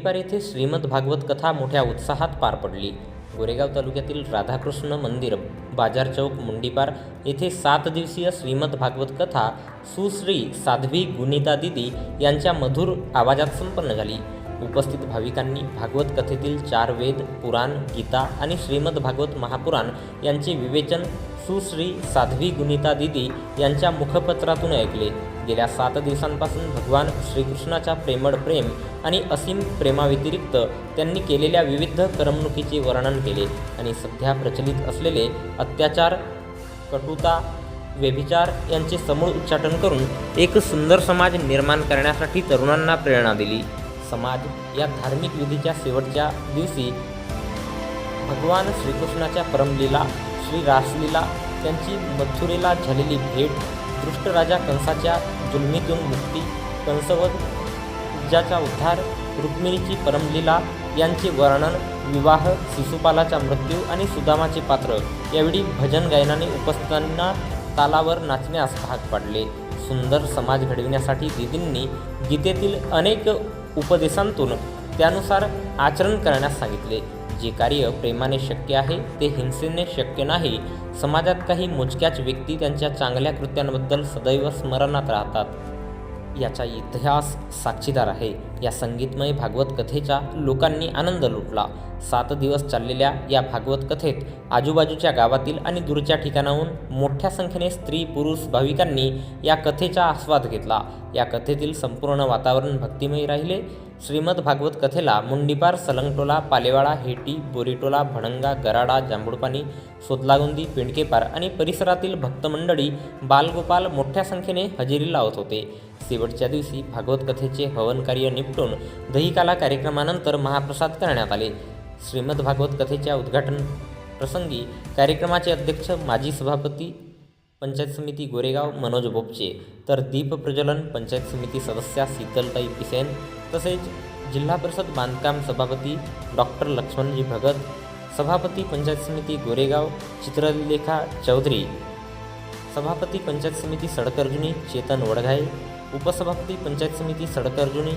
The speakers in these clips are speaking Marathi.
मुंडीपार येथे श्रीमद भागवत कथा मोठ्या उत्साहात पार पडली. गोरेगाव तालुक्यातील राधाकृष्ण मंदिर बाजार चौक मुंडीपार येथे सात दिवसीय श्रीमद भागवत कथा सुश्री साध्वी गुनिता दिदी यांच्या मधुर आवाजात संपन्न झाली. उपस्थित भाविकांनी भागवत कथेतील चार वेद पुराण गीता आणि श्रीमद भागवत महापुराण यांचे विवेचन सुश्री साध्वी गुनिता दिदी यांच्या मुखपत्रातून ऐकले. गेल्या सात दिवसांपासून भगवान श्रीकृष्णाच्या प्रेमळ प्रेम आणि असीम प्रेमाव्यतिरिक्त त्यांनी केलेल्या विविध करमणुकीचे वर्णन केले आणि सध्या प्रचलित असलेले अत्याचार कटुता व्यभिचार यांचे समूळ उच्चाटन करून एक सुंदर समाज निर्माण करण्यासाठी तरुणांना प्रेरणा दिली. समाज या धार्मिक विधीच्या शेवटच्या दिवशी भगवान श्रीकृष्णाच्या परमलीला श्री रासलीला त्यांची मथुरेला झालेली भेट दृष्टराजा कंसाच्या जुलमीतून मुक्ती कंसवध उज्जाचा उद्धार रुक्मिणीची परमलीला यांचे वर्णन विवाह शिशुपालाचा मृत्यू आणि सुदामाचे पात्र यावेळी भजन गायनाने उपस्थितांना तालावर नाचण्यास भाग पाडले. सुंदर समाज घडविण्यासाठी दिदींनी गीतेतील अनेक उपदेशांतून त्यानुसार आचरण करण्यास सांगितले. जे कार्य प्रेमाने शक्य आहे ते हिंसेने शक्य नाही. समाजात काही मोजक्याच व्यक्ती त्यांच्या चांगल्या कृत्यांबद्दल सदैव स्मरणात राहतात. याचा इतिहास साक्षीदार आहे. या संगीतमय भागवत कथेचा लोकांनी आनंद लुटला. सात दिवस चाललेल्या या भागवत कथेत आजूबाजूच्या गावातील आणि दूरच्या ठिकाणाहून मोठ्या संख्येने स्त्री पुरुष भाविकांनी या कथेचा आस्वाद घेतला. या कथेतील संपूर्ण वातावरण भक्तिमय राहिले. श्रीमद भागवत कथेला मुंडीपार सलंगटोला पालेवाडा हेटी बोरीटोला भणंगा गराडा जांभूळपाणी सोदलागुंदी पिंडकेपार आणि परिसरातील भक्तमंडळी बालगोपाल मोठ्या संख्येने हजेरी लावत होते. शेवटच्या दिवशी भागवत कथेचे हवन कार्य निपटून दहीकाला कार्यक्रमानंतर महाप्रसाद करण्यात आले. श्रीमद भागवत कथेच्या उद्घाटन प्रसंगी कार्यक्रमाचे अध्यक्ष माजी सभापती पंचायत समिती गोरेगाव मनोज बोपचे तर दीप प्रज्वलन पंचायत समिती सदस्या शीतलताई पिसेन तसेच जिल्हा परिषद बांधकाम सभापती डॉक्टर लक्ष्मणजी भगत सभापती पंचायत समिती गोरेगाव चित्रलेखा चौधरी सभापती पंचायत समिती सडकर्जुनी चेतन वडघाई उपसभापती पंचायत समिती सडकर्जुनी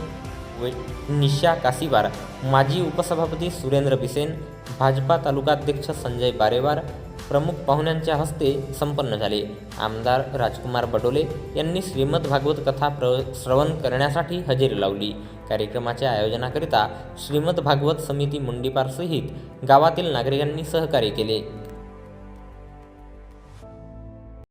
व निशा काशीवार माजी उपसभापती सुरेंद्र बिसेन भाजपा तालुकाध्यक्ष संजय बारेवार प्रमुख पाहुण्यांच्या हस्ते संपन्न झाले. आमदार राजकुमार बडोले यांनी श्रीमद भागवत कथा प्र श्रवण करण्यासाठी हजेरी लावली. कार्यक्रमाच्या आयोजनाकरिता श्रीमद भागवत समिती मुंडीपारसहित गावातील नागरिकांनी सहकार्य केले.